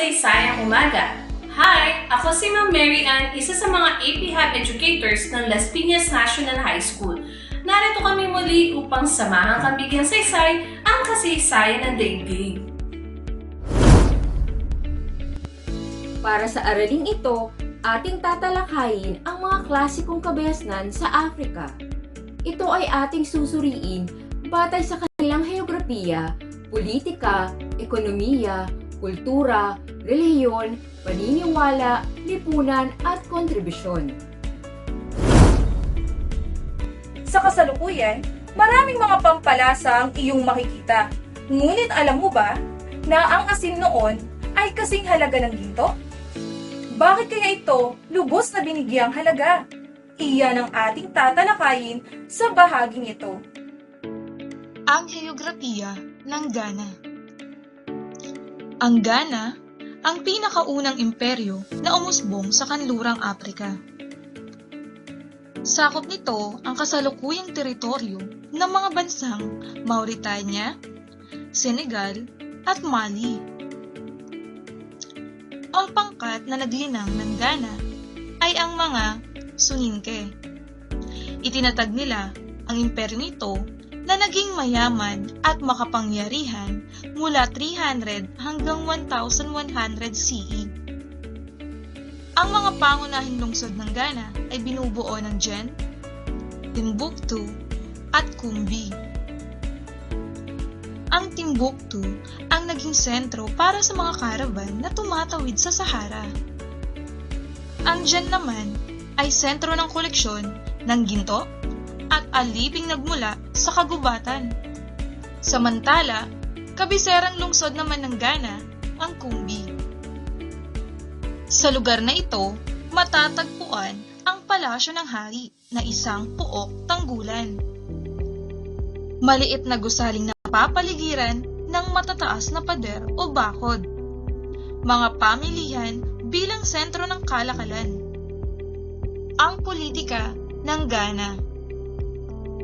Kasaysayang Umaga. Hi! Ako si Ma'am Mary Ann, isa sa mga AP Hub Educators ng Las Piñas National High School. Narito kami muli upang samahan kang bigyan saysay ang kasaysayan ng daigdig. Para sa araling ito, ating tatalakayin ang mga klasikong kabayasnan sa Afrika. Ito ay ating susuriin batay sa kanilang heograpiya, politika, ekonomiya, kultura, relihiyon, paniniwala, lipunan at kontribusyon. Sa kasalukuyan, maraming mga pampalasa ang iyong makikita. Ngunit alam mo ba na ang asin noon ay kasing halaga ng ginto? Bakit kaya ito lubos na binigyang halaga? Iyan ang ating tatalakayin sa bahaging ito. Ang heograpiya ng Ghana Ang Ghana ang pinakaunang imperyo na umusbong sa kanlurang Aprika. Sakop nito ang kasalukuyang teritoryo ng mga bansang Mauritania, Senegal, at Mali. Ang pangkat na naglinang ng Ghana ay ang mga Suninke. Itinatag nila ang imperyo nito na naging mayaman at makapangyarihan mula 300 hanggang 1100 CE. Ang mga pangunahing lungsod ng Ghana ay binubuo ng Jen, Timbuktu, at Kumbi. Ang Timbuktu ang naging sentro para sa mga karavan na tumatawid sa Sahara. Ang Jen naman ay sentro ng koleksyon ng ginto at aliping nagmula sa kagubatan. Samantala, kabiserang lungsod naman ng Ghana ang Kumbi. Sa lugar na ito, matatagpuan ang palasyo ng hari na isang puok tanggulan. Maliit na gusaling na papaligiran ng matataas na pader o bakod. Mga pamilihan bilang sentro ng kalakalan. Ang politika ng Ghana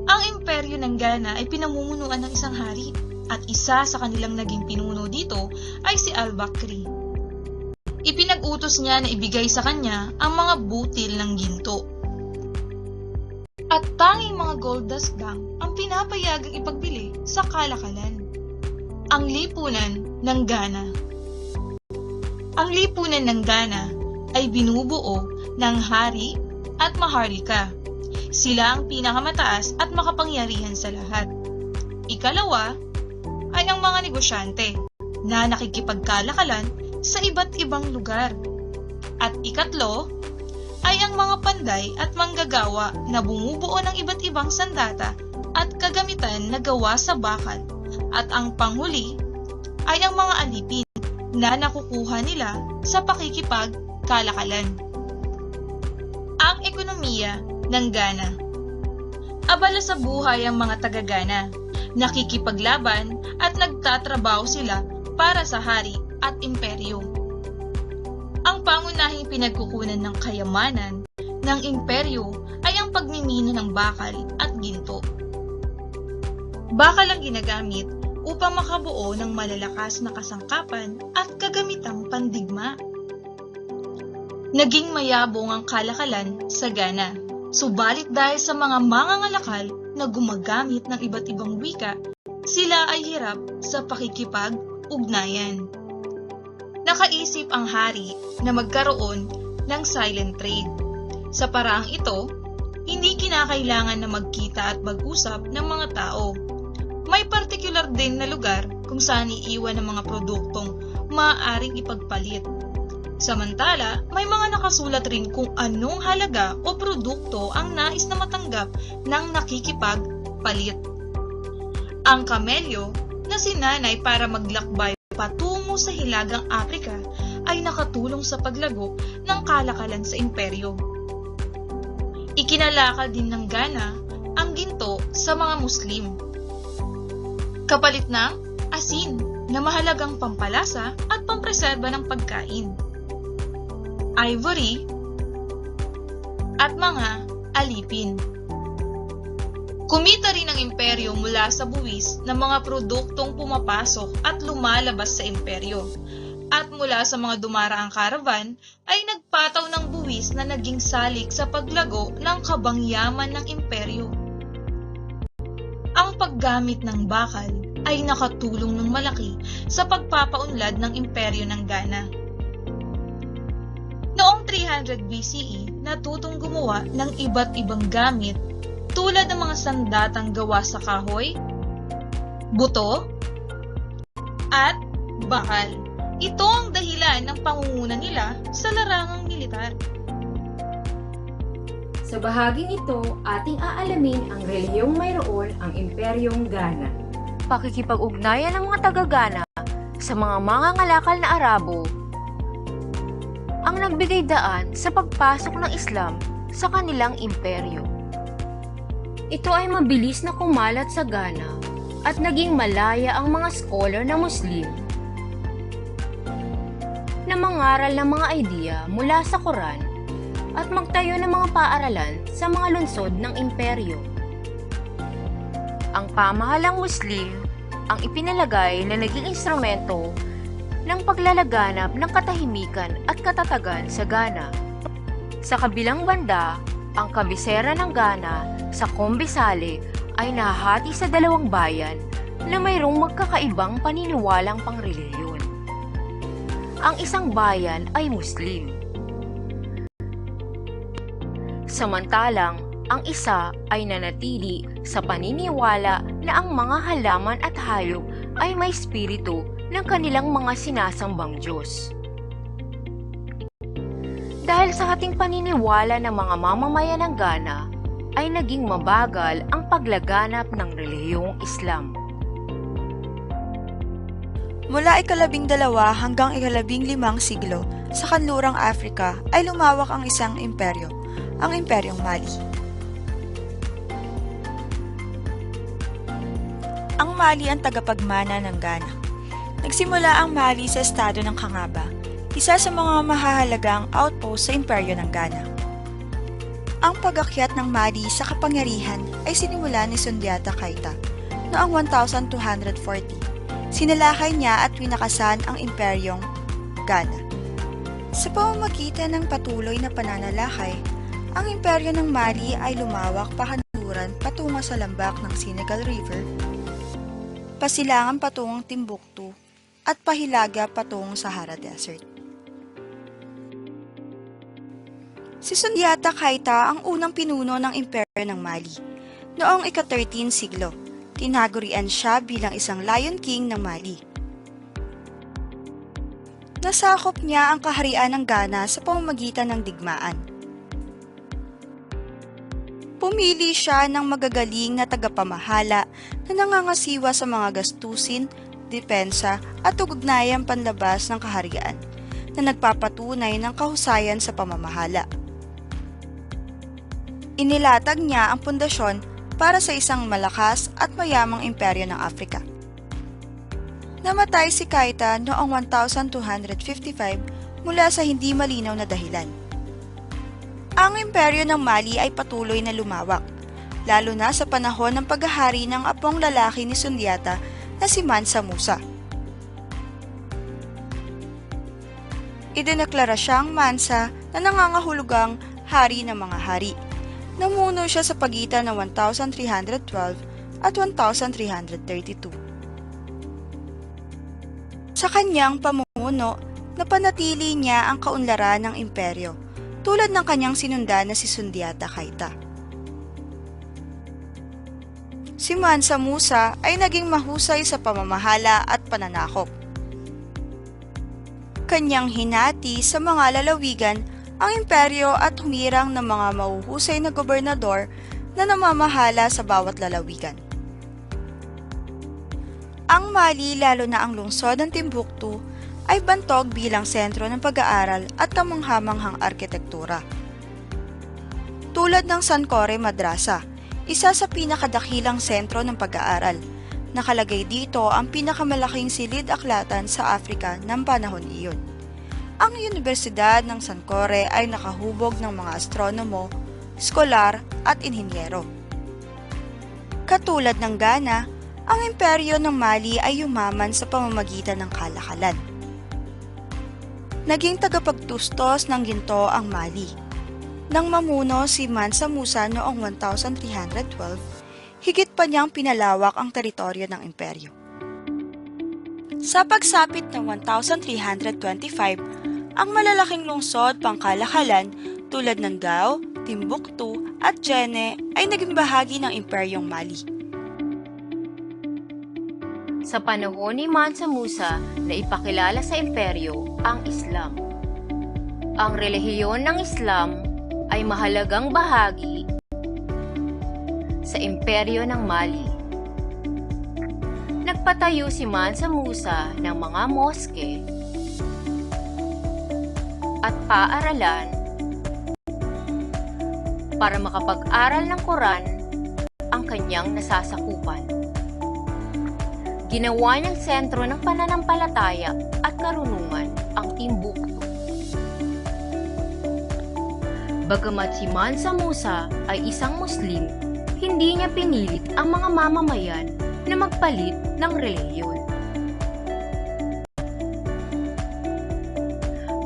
Ang imperyo ng Ghana ay pinamumunuan ng isang hari at isa sa kanilang naging pinuno dito ay si Al-Bakri. Ipinag-utos niya na ibigay sa kanya ang mga butil ng ginto. At tanging mga gold dust lang ang pinapayagang ipagbili sa kalakalan. Ang lipunan ng Ghana Ang lipunan ng Ghana ay binubuo ng hari at maharlika. Sila ang pinakamataas at makapangyarihan sa lahat. Ikalawa ay ang mga negosyante na nakikipagkalakalan sa iba't ibang lugar. At ikatlo ay ang mga panday at manggagawa na bumubuo ng iba't ibang sandata at kagamitan na gawa sa bakal. At ang panghuli ay ang mga alipin na nakukuha nila sa pakikipagkalakalan. Ang ekonomiya ng Ghana Abala sa buhay ang mga taga-Ghana. Nakikipaglaban at nagtatrabaho sila para sa hari at imperyo. Ang pangunahing pinagkukunan ng kayamanan ng imperyo ay ang pagmimino ng bakal at ginto. Bakal ang ginagamit upang makabuo ng malalakas na kasangkapan at kagamitang pandigma. Naging mayabong ang kalakalan sa Ghana. Subalit dahil sa mga mangangalakal na gumagamit ng iba't ibang wika, sila ay hirap sa pakikipag-ugnayan. Nakaisip ang hari na magkaroon ng silent trade. Sa paraang ito, hindi kinakailangan na magkita at mag-usap ng mga tao. May particular din na lugar kung saan iiwan ng mga produktong maaaring ipagpalit. Samantala, may mga nakasulat rin kung anong halaga o produkto ang nais na matanggap ng nakikipagpalit. Ang kamelyo na sinanay para maglakbay patungo sa Hilagang Aprika ay nakatulong sa paglago ng kalakalan sa imperyo. Ikinalakal din ng Ghana ang ginto sa mga Muslim. Kapalit ng asin na mahalagang pampalasa at pampreserba ng pagkain ivory, at mga alipin. Kumita rin ang imperyo mula sa buwis ng mga produktong pumapasok at lumalabas sa imperyo. At mula sa mga dumaraang karavan ay nagpataw ng buwis na naging salik sa paglago ng kabangyaman ng imperyo. Ang paggamit ng bakal ay nakatulong ng malaki sa pagpapaunlad ng imperyo ng Ghana. Noong 300 BCE, natutong gumawa ng iba't ibang gamit tulad ng mga sandatang gawa sa kahoy, buto, at bakal. Ito ang dahilan ng pangunguna nila sa larangang militar. Sa bahaging ito, ating aalamin ang relihiyong mayroon ang Imperyong Ghana. Pakikipag-ugnayan ng mga taga-Ghana sa mga mangangalakal na Arabo ang nagbigay daan sa pagpasok ng Islam sa kanilang imperyo. Ito ay mabilis na kumalat sa Ghana at naging malaya ang mga scholar na Muslim na mangaral ng mga idea mula sa Quran at magtayo ng mga paaralan sa mga lungsod ng imperyo. Ang pamahalang Muslim ang ipinalagay na naging instrumento ng paglalaganap ng katahimikan at katatagan sa Ghana. Sa kabilang banda, ang kabisera ng Ghana sa Kombisale ay nahahati sa dalawang bayan na mayroong magkakaibang paniniwalang pangreliyon. Ang isang bayan ay Muslim. Samantalang, ang isa ay nanatili sa paniniwala na ang mga halaman at hayop ay may spirito ng kanilang mga sinasambang Diyos. Dahil sa ating paniniwala ng mga mamamayan ng Ghana, ay naging mabagal ang paglaganap ng relihiyong Islam. Mula ikalabing dalawa hanggang ikalabing limang siglo, sa kanlurang Afrika ay lumawak ang isang imperyo, ang Imperyong Mali. Ang Mali ang tagapagmana ng Ghana. Nagsimula ang Mali sa estado ng Kangaba, isa sa mga mahahalagang outpost sa imperyo ng Ghana. Ang pag-akyat ng Mali sa kapangyarihan ay sinimula ni Sundiata Keita noong 1240 sinalakay niya at winakasan ang imperyong Ghana. Sa pamamagitan ng patuloy na pananalakay, ang imperyo ng Mali ay lumawak pakanluran patungo sa lambak ng Senegal River, pasilangan patungong Timbuktu, at pahilaga patungong Sahara Desert. Si Sundiata Keita ang unang pinuno ng imperyo ng Mali noong ika-13 siglo tinagurian siya bilang isang Lion King ng Mali. Nasakop niya ang kaharian ng Ghana sa pamamagitan ng digmaan. Pumili siya ng magagaling na tagapamahala na nangangasiwa sa mga gastusin, depensa at ugnayang panlabas ng kaharian na nagpapatunay ng kahusayan sa pamamahala. Inilatag niya ang pundasyon para sa isang malakas at mayamang imperyo ng Afrika. Namatay si Kaita noong 1255 mula sa hindi malinaw na dahilan. Ang imperyo ng Mali ay patuloy na lumawak, lalo na sa panahon ng paghahari ng apong lalaki ni Sundiata na si Mansa Musa. Idineklara siyang Mansa na nangangahulugang hari ng mga hari. Namuno siya sa pagitan ng 1312 at 1332. Sa kanyang pamumuno, napanatili niya ang kaunlaran ng imperyo, tulad ng kanyang sinundan na si Sundiata Keita. Si Mansa Musa ay naging mahusay sa pamamahala at pananakop. Kanyang hinati sa mga lalawigan ang imperyo at humirang ng mga mauhusay na gobernador na namamahala sa bawat lalawigan. Ang Mali, lalo na ang lungsod ng Timbuktu, ay bantog bilang sentro ng pag-aaral at kamanghamanghang arkitektura. Tulad ng Sankore Madrasa, isa sa pinakadakilang sentro ng pag-aaral. Nakalagay dito ang pinakamalaking silid-aklatan sa Afrika ng panahon iyon. Ang Universidad ng Sankore ay nakahubog ng mga astronomo, skolar at inhinyero. Katulad ng Ghana, ang imperyo ng Mali ay yumaman sa pamamagitan ng kalakalan. naging tagapagtustos ng ginto ang Mali. Nang mamuno si Mansa Musa noong 1312, higit pa niyang pinalawak ang teritoryo ng imperyo. Sa pagsapit ng 1325, ang malalaking lungsod pangkalakalan tulad ng Gao, Timbuktu at Jene ay naging bahagi ng imperyong Mali. Sa panahon ni Mansa Musa na ipakilala sa imperyo ang Islam. Ang relihiyon ng Islam ay mahalagang bahagi sa imperyo ng Mali. Nagpatayo si Mansa Musa ng mga moske at paaralan para makapag-aral ng Quran ang kanyang nasasakupan. Ginawa niyang sentro ng pananampalataya at karunungan ang Timbuktu. Bagamat si Mansa Musa ay isang Muslim, hindi niya pinilit ang mga mamamayan na magpalit ng relihiyon.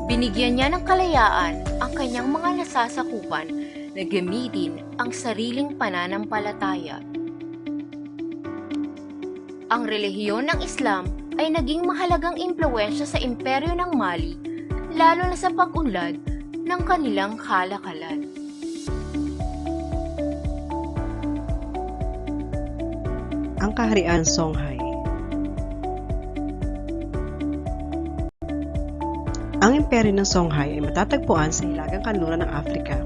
Binigyan niya ng kalayaan ang kanyang mga nasasakupan na gamitin ang sariling pananampalataya ang relihiyon ng Islam ay naging mahalagang impluensya sa imperyo ng Mali, lalo na sa pag-unlad ng kanilang kalakalan. ang kaharian Songhai. Ang imperyo ng Songhai ay matatagpuan sa hilagang kanluran ng Afrika.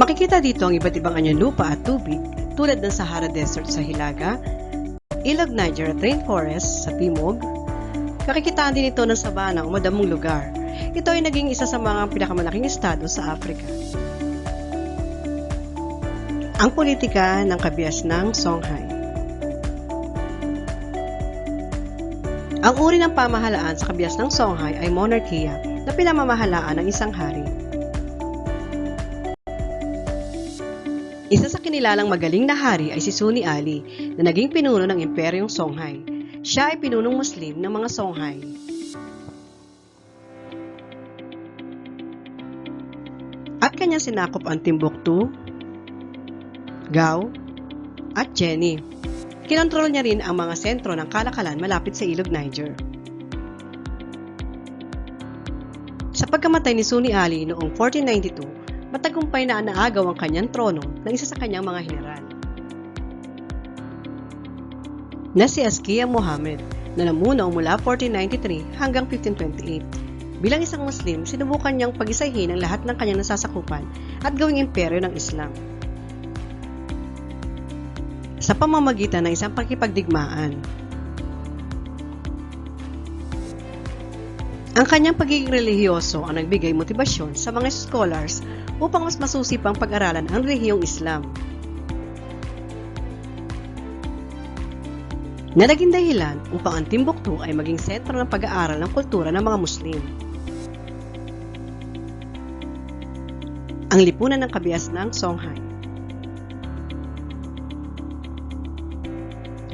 Makikita dito ang iba't ibang anyang lupa at tubig tulad ng Sahara Desert sa Hilaga, Ilog Niger at Rainforest sa Timog. Kakikitaan din ito ng sabana o madamong lugar. Ito ay naging isa sa mga pinakamalaking estado sa Afrika. Ang politika ng kabias ng Songhai. Ang uri ng pamahalaan sa kabias ng Songhai ay monarkiya na pinamamahalaan ng isang hari. Isa sa kinilalang magaling na hari ay si Suni Ali na naging pinuno ng imperyong Songhai. Siya ay pinunong Muslim ng mga Songhai. At kanya sinakop ang Timbuktu, Gao, at Jenny. Kinontrol niya rin ang mga sentro ng kalakalan malapit sa ilog Niger. Sa pagkamatay ni Suni Ali noong 1492, matagumpay na naagaw ang kanyang trono ng isa sa kanyang mga general. Na si Askia Mohammed na namuno mula 1493 hanggang 1528. Bilang isang Muslim, sinubukan niyang pag-isahin ang lahat ng kanyang nasasakupan at gawing imperyo ng Islam sa pamamagitan ng isang pakipagdigmaan. Ang kanyang pagiging relihiyoso ang nagbigay motibasyon sa mga scholars upang mas masusi pang pag-aralan ang relihiyong Islam. Na naging dahilan upang ang Timbuktu ay maging sentro ng pag-aaral ng kultura ng mga Muslim. Ang lipunan ng kabias ng Songhai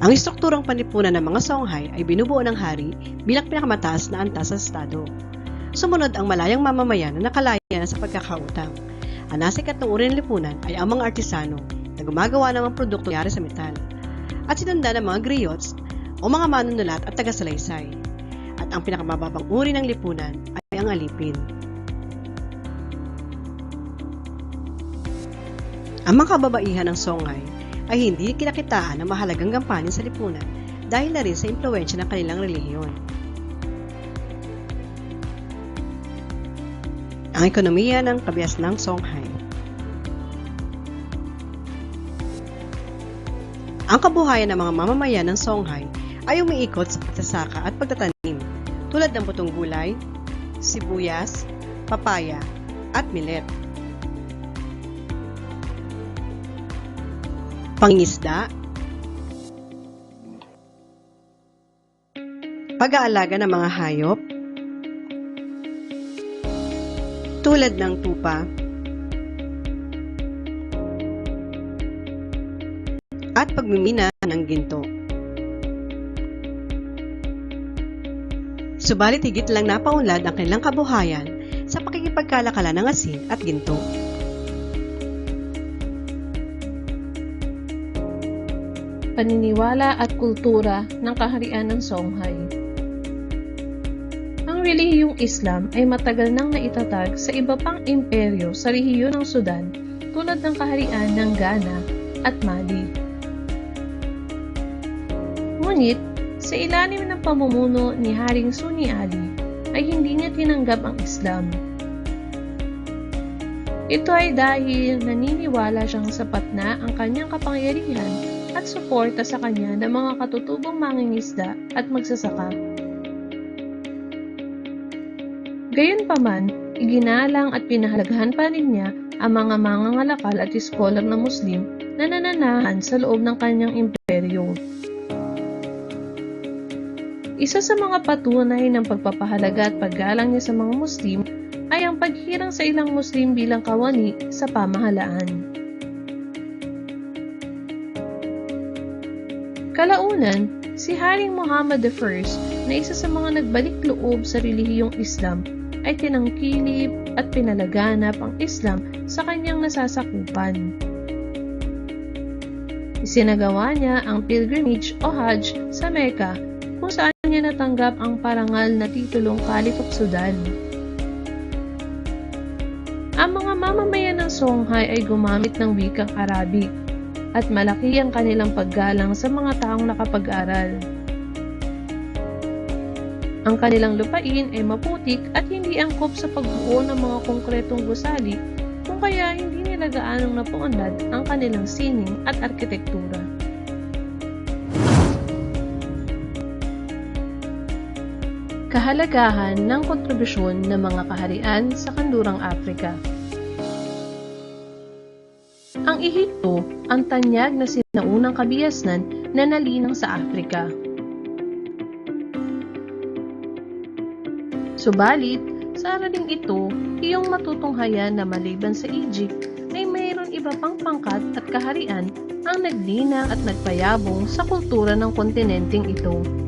Ang istrukturang panlipunan ng mga Songhai ay binubuo ng hari bilang pinakamataas na antas sa estado. Sumunod ang malayang mamamayan na nakalaya na sa pagkakautang. Ang nasa ikatlong uri ng lipunan ay ang mga artisano na gumagawa ng mga produkto yari sa metal at sinunda ng mga griots o mga manunulat at tagasalaysay. At ang pinakamababang uri ng lipunan ay ang alipin. Ang mga kababaihan ng Songhai ay hindi kinakitaan ng mahalagang gampanin sa lipunan dahil na rin sa impluensya ng kanilang relihiyon. Ang ekonomiya ng kabias ng Songhai Ang kabuhayan ng mga mamamayan ng Songhai ay umiikot sa pagsasaka at pagtatanim tulad ng butong gulay, sibuyas, papaya, at millet. pangingisda, pag-aalaga ng mga hayop, tulad ng tupa, at pagmimina ng ginto. Subalit higit lang napaunlad ang kanilang kabuhayan sa pakikipagkalakalan ng asin at ginto. paniniwala at kultura ng kaharian ng Songhai. Ang relihiyong Islam ay matagal nang naitatag sa iba pang imperyo sa rehiyon ng Sudan tulad ng kaharian ng Ghana at Mali. Ngunit, sa ilalim ng pamumuno ni Haring Sunni Ali, ay hindi niya tinanggap ang Islam. Ito ay dahil naniniwala siyang sapat na ang kanyang kapangyarihan at suporta sa kanya ng mga katutubong mangingisda at magsasaka. Gayunpaman, iginalang at pinahalagahan pa rin niya ang mga mangangalakal at iskolar na Muslim na nananahan sa loob ng kanyang imperyo. Isa sa mga patunay ng pagpapahalaga at paggalang niya sa mga Muslim ay ang paghirang sa ilang Muslim bilang kawani sa pamahalaan. Kalaunan, si Haring Muhammad I na isa sa mga nagbalik loob sa relihiyong Islam ay tinangkilip at pinalaganap ang Islam sa kanyang nasasakupan. Isinagawa niya ang pilgrimage o Hajj sa Mecca niya natanggap ang parangal na titulong Caliph of Sudan. Ang mga mamamayan ng Songhai ay gumamit ng wikang Arabic at malaki ang kanilang paggalang sa mga taong nakapag-aral. Ang kanilang lupain ay maputik at hindi angkop sa pagbuo ng mga konkretong gusali kung kaya hindi nila gaanong napuunlad ang kanilang sining at arkitektura. Kahalagahan ng kontribusyon ng mga kaharian sa kanlurang Afrika. Ang Ehipto ang tanyag na sinaunang kabihasnan na nalinang sa Afrika. Subalit, sa araling ito, iyong matutunghayan na maliban sa Egypt, ay mayroon iba pang pangkat at kaharian ang naglinang at nagpayabong sa kultura ng kontinenteng ito.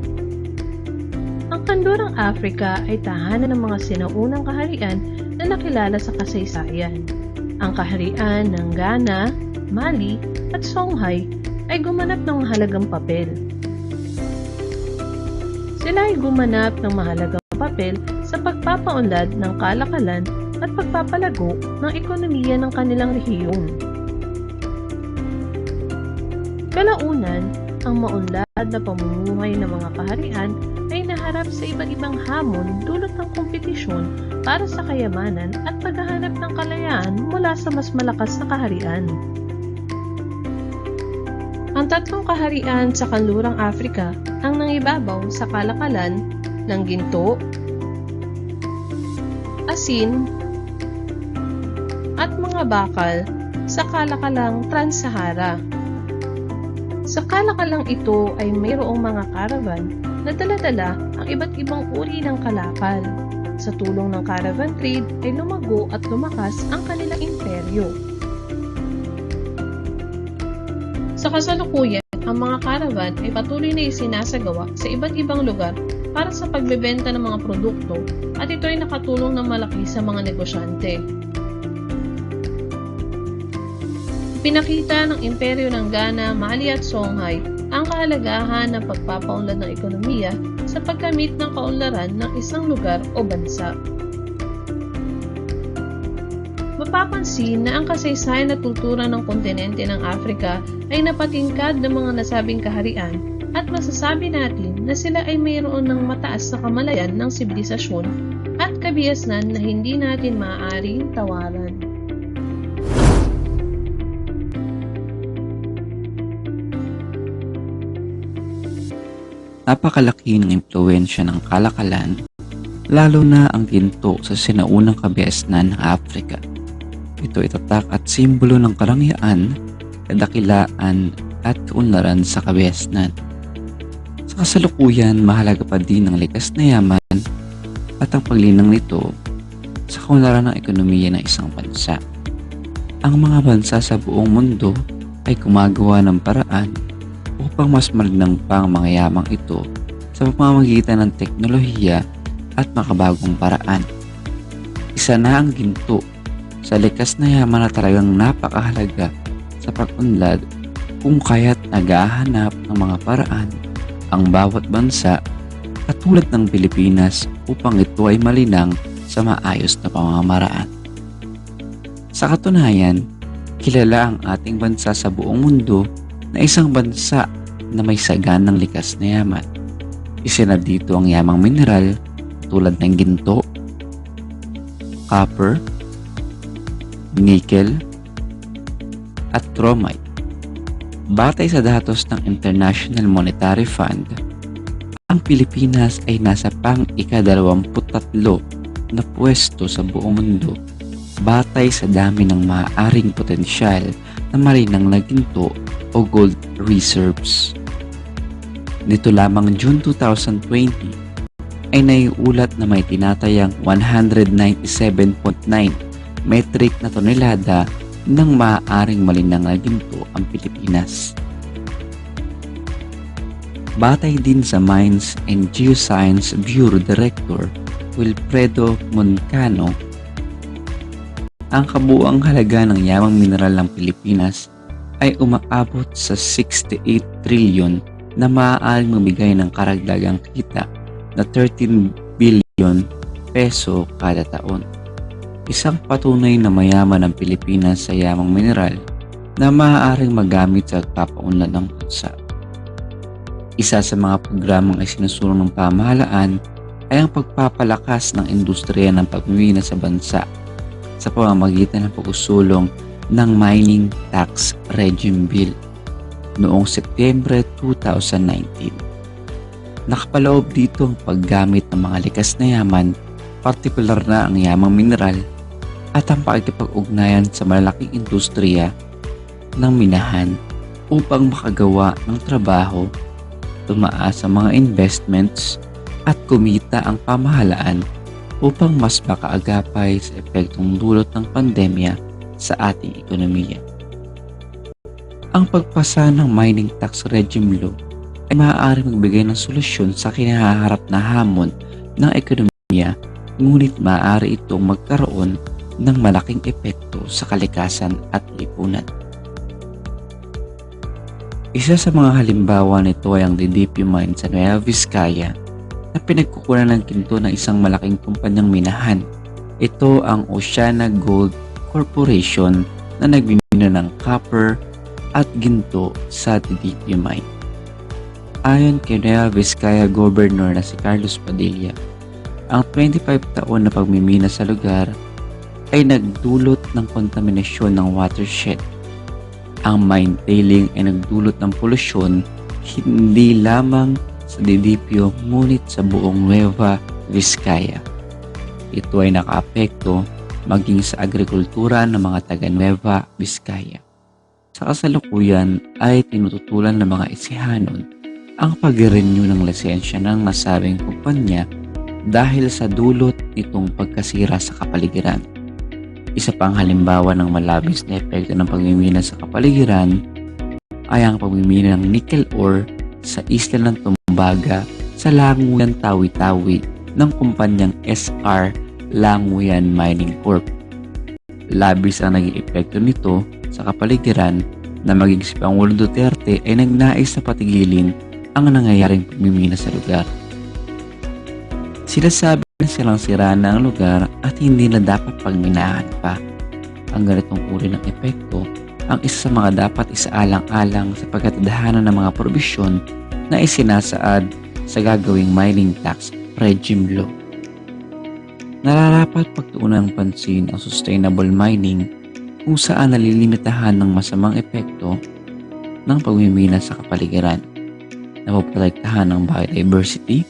Ang kanlurang Afrika ay tahanan ng mga sinaunang kaharian na nakilala sa kasaysayan. Ang kaharian ng Ghana, Mali at Songhai ay gumanap ng mahalagang papel. Sila ay gumanap ng mahalagang papel sa pagpapaunlad ng kalakalan at pagpapalago ng ekonomiya ng kanilang rehiyon. Kalaunan, ang maunlad na pamumuhay ng mga kaharian ay naharap sa iba't ibang hamon dulot ng kompetisyon para sa kayamanan at paghahanap ng kalayaan mula sa mas malakas na kaharian. Ang tatlong kaharian sa kanlurang Afrika ang nangibabaw sa kalakalan ng ginto, asin, at mga bakal sa kalakalang Trans-Sahara. Sa kalakalang ito ay mayroong mga caravan na daladala ang iba't ibang uri ng kalakal. Sa tulong ng caravan trade ay lumago at lumakas ang kanilang imperyo. Sa kasalukuyan, ang mga caravan ay patuloy na isinasagawa sa iba't ibang lugar para sa pagbebenta ng mga produkto at ito ay nakatulong ng malaki sa mga negosyante. Pinakita ng imperyo ng Ghana, Mali at Songhai ang kahalagahan ng pagpapaunlad ng ekonomiya sa pagkamit ng kaunlaran ng isang lugar o bansa. Mapapansin na ang kasaysayan at kultura ng kontinente ng Afrika ay napatingkad ng mga nasabing kaharian at masasabi natin na sila ay mayroon ng mataas na kamalayan ng sibilisasyon at kabiasnan na hindi natin maaaring tawaran. Napakalaki ng impluensya ng kalakalan, lalo na ang ginto sa sinaunang kabiasnan ng Afrika. Ito ay tatak at simbolo ng karangyaan, kadakilaan at kaunlaran sa kabiasnan. Sa kasalukuyan, mahalaga pa din ang likas na yaman at ang paglinang nito sa kaunlaran ng ekonomiya ng isang bansa. Ang mga bansa sa buong mundo ay gumagawa ng paraan upang mas malinang pa ang mga yamang ito sa pamamagitan ng teknolohiya at makabagong paraan. Isa na ang ginto sa likas na yaman na talagang napakahalaga sa pag-unlad kung kaya't naghahanap ng mga paraan ang bawat bansa katulad ng Pilipinas upang ito ay malinang sa maayos na pamamaraan. Sa katunayan, kilala ang ating bansa sa buong mundo na isang bansa na may sagan ng likas na yaman. Isa na dito ang yamang mineral tulad ng ginto, copper, nickel, at chromite. Batay sa datos ng International Monetary Fund, ang Pilipinas ay nasa pang ika-23 na pwesto sa buong mundo batay sa dami ng maaaring potensyal na marinang na ginto o gold reserves. Nito lamang June 2020 ay naiulat na may tinatayang 197.9 metric na tonelada ng maaaring malinang na ginto ang Pilipinas. Batay din sa Mines and Geoscience Bureau Director Wilfredo Moncano, ang kabuuang halaga ng yamang mineral ng Pilipinas ay umaabot sa 68 trilyon na maaaring mamigay ng karagdagang kita na 13 billion peso kada taon. Isang patunay na mayaman ang Pilipinas sa yamang mineral na maaaring magamit sa pagpapaunlad ng bansa. Isa sa mga programang ay sinusulong ng pamahalaan ay ang pagpapalakas ng industriya ng pagmimina sa bansa sa pamamagitan ng pag-usulong ng Mining Tax Regime Bill noong Setyembre 2019. Nakapaloob dito ang paggamit ng mga likas na yaman, partikular na ang yamang mineral at ang pakikipag-ugnayan sa malalaking industriya ng minahan upang makagawa ng trabaho, tumaas ang mga investments at kumita ang pamahalaan upang mas makaagapay sa epektong dulot ng pandemya sa ating ekonomiya. Ang pagpasa ng mining tax regime law ay maaari magbigay ng solusyon sa kinaharap na hamon ng ekonomiya ngunit maaari itong magkaroon ng malaking epekto sa kalikasan at lipunan. Isa sa mga halimbawa nito ay ang DDP mine sa Nueva Vizcaya na pinagkukunan ng ginto ng isang malaking kumpanyang minahan. Ito ang Oceana Gold Corporation na nagmimina ng copper at ginto sa DDP mine. Ayon kay Nueva Vizcaya Governor na si Carlos Padilla, ang 25 taon na pagmimina sa lugar ay nagdulot ng kontaminasyon ng watershed. Ang mine tailing ay nagdulot ng polusyon hindi lamang sa Didipio ngunit sa buong Nueva Vizcaya. Ito ay nakaapekto maging sa agrikultura ng mga taga Nueva Vizcaya. Sa kasalukuyan ay tinututulan ng mga isihanon ang pag-renew ng lisensya ng nasabing kumpanya dahil sa dulot nitong pagkasira sa kapaligiran. Isa pang halimbawa ng malabis na epekto ng pagmimina sa kapaligiran ay ang pagmimina ng nickel ore sa isla ng Tumbaga sa Languyan Tawi-Tawi ng kumpanyang SR Languyan Mining Corp. Labis ang naging epekto nito sa kapaligiran na maging si Pangulong Duterte ay nagnais na patigilin ang nangyayaring pagmimina sa lugar. Sila sabi na silang sira na ang lugar at hindi na dapat pagminahan pa. Ang ganitong uri ng epekto ang isa sa mga dapat isaalang-alang sa pagkatadahanan ng mga probisyon na isinasaad sa gagawing mining tax regime law. Nararapat pagtuunan ng pansin ang sustainable mining kung saan nalilimitahan ng masamang epekto ng pagmimina sa kapaligiran, napoprotektahan ng biodiversity,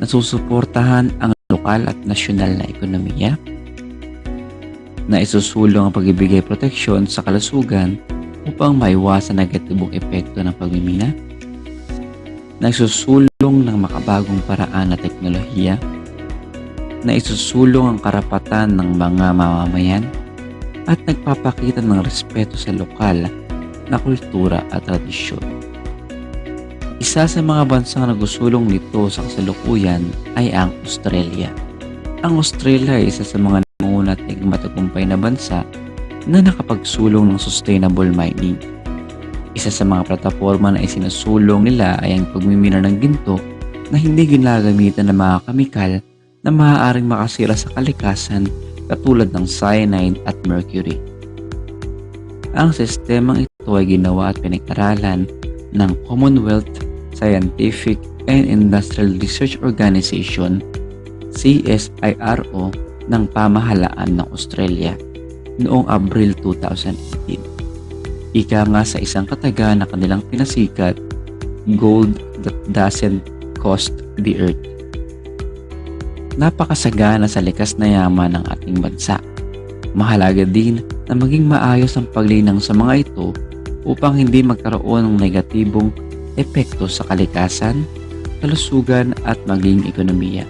nasusuportahan ang lokal at nasyonal na ekonomiya, na isusulong ang pagbibigay proteksyon sa kalusugan upang maiwasan negatibong epekto ng pagmimina, nagsusulong ng makabagong paraan na teknolohiya, na isusulong ang karapatan ng mga mamamayan, at nagpapakita ng respeto sa lokal na kultura at tradisyon. Isa sa mga bansang nagusulong nito sa kasalukuyan ay ang Australia. Ang Australia ay isa sa mga nangunguna at matagumpay na bansa na nakapagsulong ng sustainable mining. Isa sa mga plataforma na isinusulong nila ay ang pagmimina ng ginto na hindi ginagamitan ng mga kamikal na maaaring makasira sa kalikasan katulad ng cyanide at mercury. Ang sistemang ito ay ginawa at pinag-aralan ng Commonwealth Scientific and Industrial Research Organization CSIRO ng pamahalaan ng Australia noong Abril 2018. Ika nga sa isang kataga na kanilang pinasikat, Gold that doesn't cost the earth. Napakasagana sa likas na yaman ng ating bansa. Mahalaga din na maging maayos ang paglinang sa mga ito upang hindi magkaroon ng negatibong epekto sa kalikasan, kalusugan at maging ekonomiya.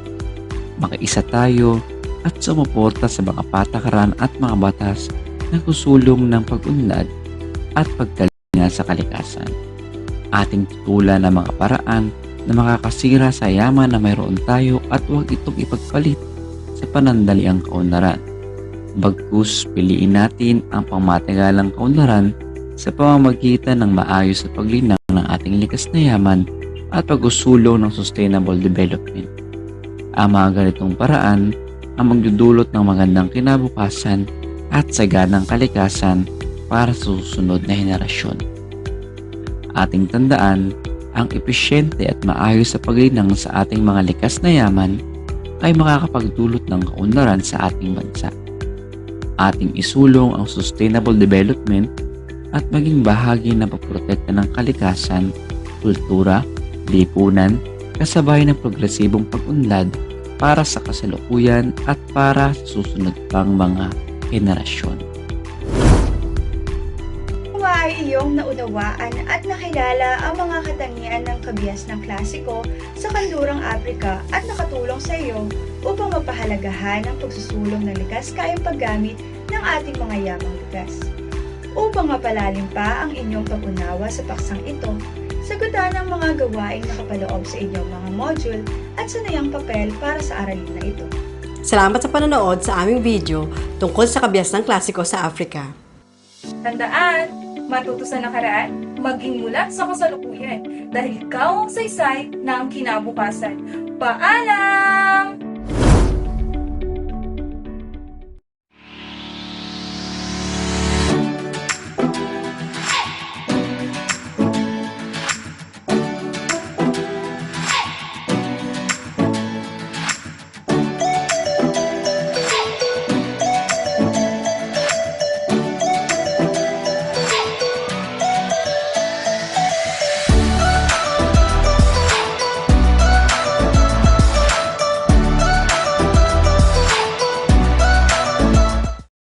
Makaisa tayo at sumuporta sa mga patakaran at mga batas na kusulong ng pag-unlad at pagkalinga sa kalikasan. Ating tutulan ng mga paraan na makakasira sa yaman na mayroon tayo at huwag itong ipagpalit sa panandaliang kaunlaran. Bagkus, piliin natin ang pangmatagalang kaunlaran sa pamamagitan ng maayos at paglinang ng ating likas na yaman at pag-usulong ng sustainable development. Ang mga ganitong paraan ang magdudulot ng magandang kinabukasan at saganang kalikasan para sa susunod na henerasyon. Ating tandaan, ang epesyente at maayos sa paglinang sa ating mga likas na yaman ay makakapagdulot ng kaunlaran sa ating bansa. Ating isulong ang sustainable development at maging bahagi ng pagprotekta ng kalikasan, kultura, lipunan, kasabay ng progresibong pag-unlad para sa kasalukuyan at para sa susunod pang mga henerasyon. Iyong naunawaan at nakilala ang mga katangian ng kabias ng klasiko sa kanlurang Afrika at nakatulong sa iyo upang mapahalagahan ang pagsusulong ng likas kayang paggamit ng ating mga yamang likas. Upang mapalalim pa ang inyong pag-unawa sa paksang ito, sagutan ang mga gawaing nakapaloob sa inyong mga module at sanayang papel para sa aralin na ito. Salamat sa panonood sa aming video tungkol sa kabias ng klasiko sa Africa. Tandaan, matuto sa nakaraan, maging mula sa kasalukuyan dahil ikaw ang saysay ng kinabukasan. Paalam!